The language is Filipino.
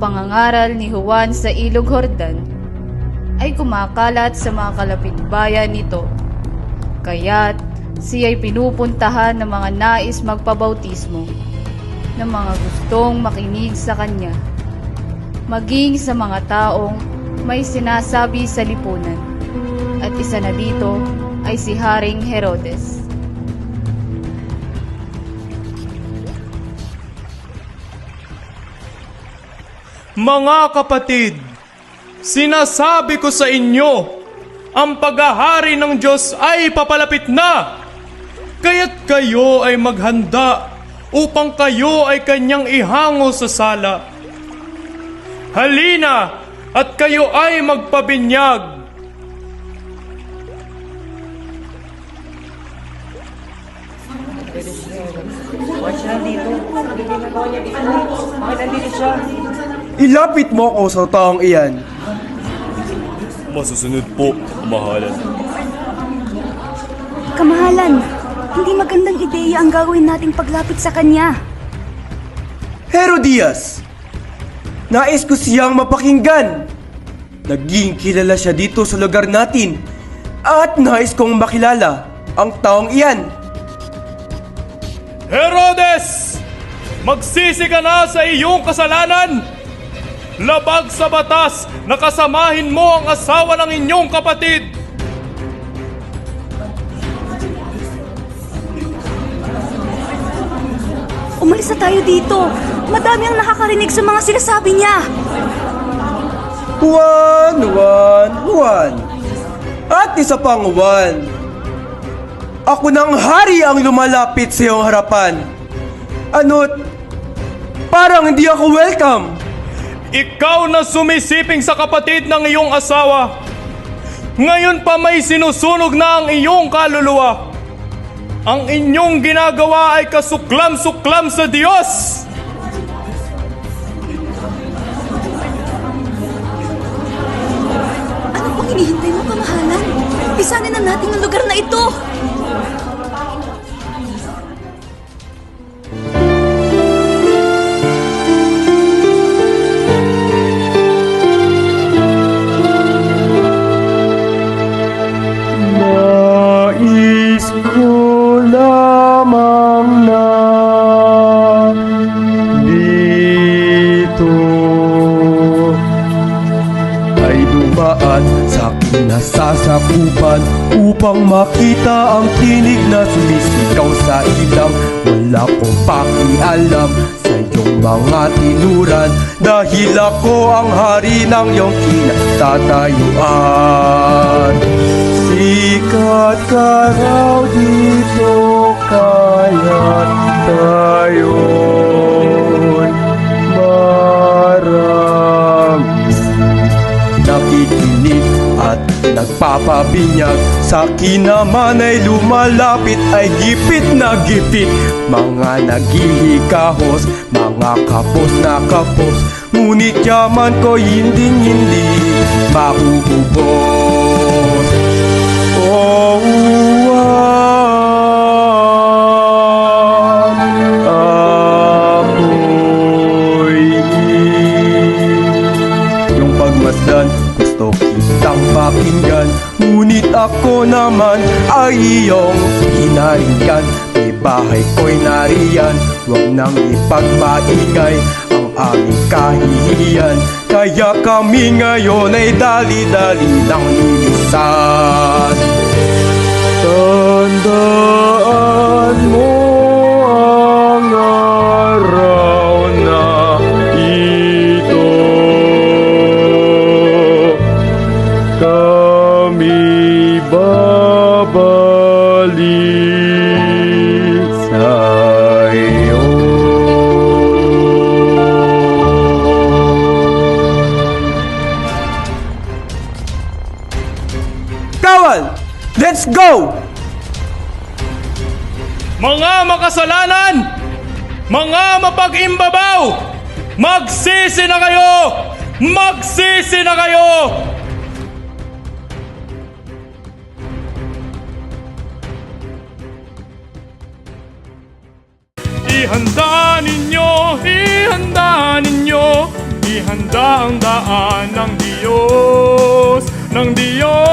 pangangaral ni Juan sa Ilog Hordan ay kumakalat sa mga kalapitbayan nito. Kaya't siya'y pinupuntahan ng mga nais magpabautismo ng mga gustong makinig sa kanya, maging sa mga taong may sinasabi sa lipunan. At isa na dito ay si Haring Herodes. Mga kapatid, sinasabi ko sa inyo, ang paghahari ng Diyos ay papalapit na. Kaya't kayo ay maghanda upang kayo ay kanyang ihango sa sala. Halina at kayo ay magpabinyag. Ilapit mo ako sa taong iyan. Masusunod po, mahalan. Kamahalan, hindi magandang ideya ang gagawin nating paglapit sa kanya. Herodias! Nais ko siyang mapakinggan. Naging kilala siya dito sa lugar natin. At nais kong makilala ang taong iyan. Herodes! Magsisi ka na sa iyong kasalanan! Labag sa batas na kasamahin mo ang asawa ng inyong kapatid! Umalis na tayo dito. Madami ang nakakarinig sa mga sinasabi niya. Juan, Juan, Juan. At isa pang Juan. Ako ng hari ang lumalapit sa iyong harapan. Ano't parang hindi ako welcome. Ikaw na sumisiping sa kapatid ng iyong asawa. Ngayon pa may sinusunog na ang iyong kaluluwa. Ang inyong ginagawa ay kasuklam-suklam sa Diyos! Ano pang hinihintay mo, kamahalan? Pisanin na natin ang lugar na ito. Sa kinasasakupan upang makita ang tinig na sumisigaw sa ilaw. Wala kong pakialam sa iyong mga tinuran dahil ako ang hari ng iyong kinatatayuan. Sikat ka raw dito kaya marami nakikinig at nagpapabinyag. Sa naman ay lumalapit ay gipit na gipit. Mga naghihikahos, mga kapos na kapos. Ngunit yaman ko hindi hindi mauubos. Oh, ako naman ay iyong hinaringgan. May bahay ko'y nariyan. Huwag nang ipagmaingay Ang aming kahihiyan. Kaya kami ngayon ay dali-dali lang lilisan Tandaan Kawal! Let's go! Mga makasalanan! Mga mapag-imbabaw! Magsisi na kayo! Magsisi na kayo! Ihanda ninyo, ihanda ninyo, Ihanda ang daan ng Diyos, ng Diyos.